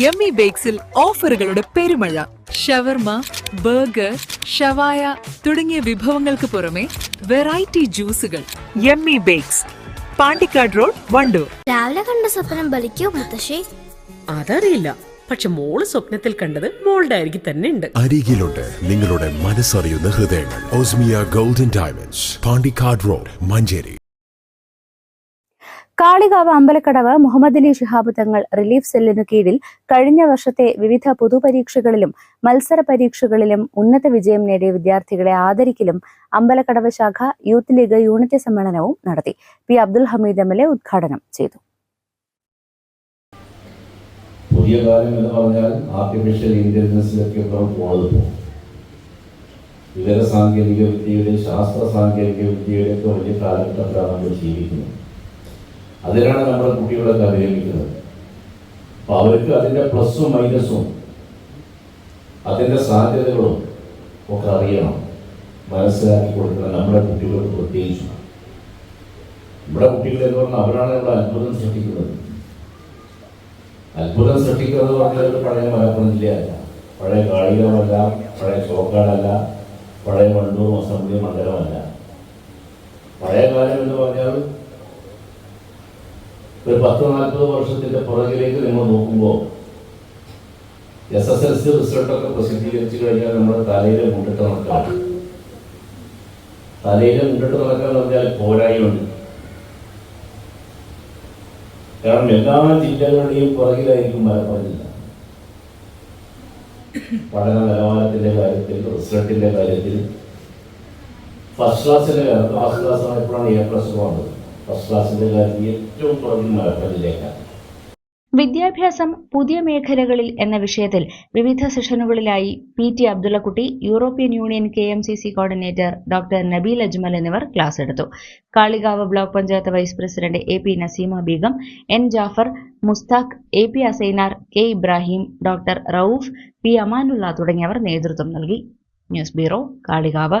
Yummy ബേക്സിൽ ഓഫറുകളുടെ പെരുമഴ. ഷവർമ burger ഷവായ തുടങ്ങിയ വിഭവങ്ങൾക്ക് പുറമെ variety ജ്യൂസുകൾ. Yummy bakes Pandikkad road Wandoor. രാവിലെ കണ്ട സ്വപ്നം ബലിക്കോ മുത്തശ്ശി? അതറിയില്ല. പക്ഷെ മോൾ സ്വപ്നത്തിൽ കണ്ടത് മോളുടെ അരികിൽ തന്നെ ഉണ്ട്. അരികിലുണ്ട് നിങ്ങളുടെ മനസ്സറിയുന്ന ഹൃദയങ്ങൾ. Osmia golden diamonds Pandikkad road Manjeri. Kalikavu Ambalakkadavu Muhammad Ali Shihab Thangal relief സെല്ലിനു കീഴിൽ കഴിഞ്ഞ വർഷത്തെ വിവിധ പൊതുപരീക്ഷകളിലും മത്സര പരീക്ഷകളിലും ഉന്നത വിജയം നേടിയ വിദ്യാർത്ഥികളെ ആദരിക്കലും അമ്പലക്കടവ് ശാഖ യൂത്ത് ലീഗ് യൂണിറ്റ് സമ്മേളനവും നടത്തി. P Abdul Hameed M L A ഉദ്ഘാടനം ചെയ്തു. പുതിയ എന്ന് പറഞ്ഞാൽ ആർട്ടിഫിഷ്യൽ ഇന്റലിജൻസിലൊക്കെ പോകുന്നത് പോകും വിവര സാങ്കേതിക വിദ്യയുടെ ശാസ്ത്ര സാങ്കേതിക വിദ്യയുടെ ഒക്കെ വലിയ കാലഘട്ടത്തിലാണ് നമ്മൾ ജീവിക്കുന്നത്. അതിലാണ് നമ്മുടെ കുട്ടികളൊക്കെ അഭിനയിക്കുന്നത് അപ്പൊ അവർക്ക് അതിന്റെ പ്ലസും മൈനസും അതിന്റെ സാധ്യതകളും ഒക്കെ അറിയണം. മനസ്സിലാക്കി കൊടുക്കണം. നമ്മുടെ കുട്ടികൾക്ക് പ്രത്യേകിച്ചും. നമ്മുടെ കുട്ടികൾ എന്ന് പറഞ്ഞാൽ അവരാണ് ഇവിടെ അത്ഭുതം സൃഷ്ടിക്കുന്നത്. അത്ഭുതം സൃഷ്ടിക്കുന്നത് പറഞ്ഞാൽ പഴയ മലപ്പുറം ജില്ലയല്ല. പഴയ കാളികളല്ല പഴയ ചോക്കാടല്ല പഴയ വണ്ടൂർ അസംബ്ലി മണ്ഡലമല്ല പഴയ കാലം എന്ന് പറഞ്ഞാൽ ഒരു പത്ത് നാൽപ്പത് വർഷത്തിന്റെ പുറകിലേക്ക് നമ്മൾ നോക്കുമ്പോൾ എസ് എസ് എൽ സി റിസൾട്ടൊക്കെ പ്രസിദ്ധീകരിച്ചു കഴിഞ്ഞാൽ നമ്മുടെ തലയിലെ മുണ്ടിട്ട് നടക്കാം തലയിലെ മുണ്ടിട്ട് നടക്കാൻ പറഞ്ഞാൽ പോരായ്മയുണ്ട്. കാരണം എല്ലാ ജില്ലകളുടെയും പുറകിലായിരിക്കും മലപ്പുറം ജില്ല. പഠന നിലവാരത്തിന്റെ കാര്യത്തിൽ റിസൾട്ടിന്റെ കാര്യത്തിൽ ഫസ്റ്റ് കാര്യത്തിൽ ഫസ്റ്റ് ക്ലാസ് ആയപ്പോഴാണ് എ പ്ലസ് വന്നത്. ഏറ്റവും വിദ്യാഭ്യാസം പുതിയ മേഖലകളിൽ എന്ന വിഷയത്തിൽ വിവിധ സെഷനുകളിലായി P T Abdullakutty European union K M C C coordinator doctor Nabeel Ajmal എന്നിവർ ക്ലാസ് എടുത്തു. Kalikavu block panchayat vice president A P Naseema Beegum N Jafar Mushtaq A P Asainar K Ibrahim doctor Rauf P Amanulla തുടങ്ങിയവർ നേതൃത്വം നൽകി. News bureau Kalikavu.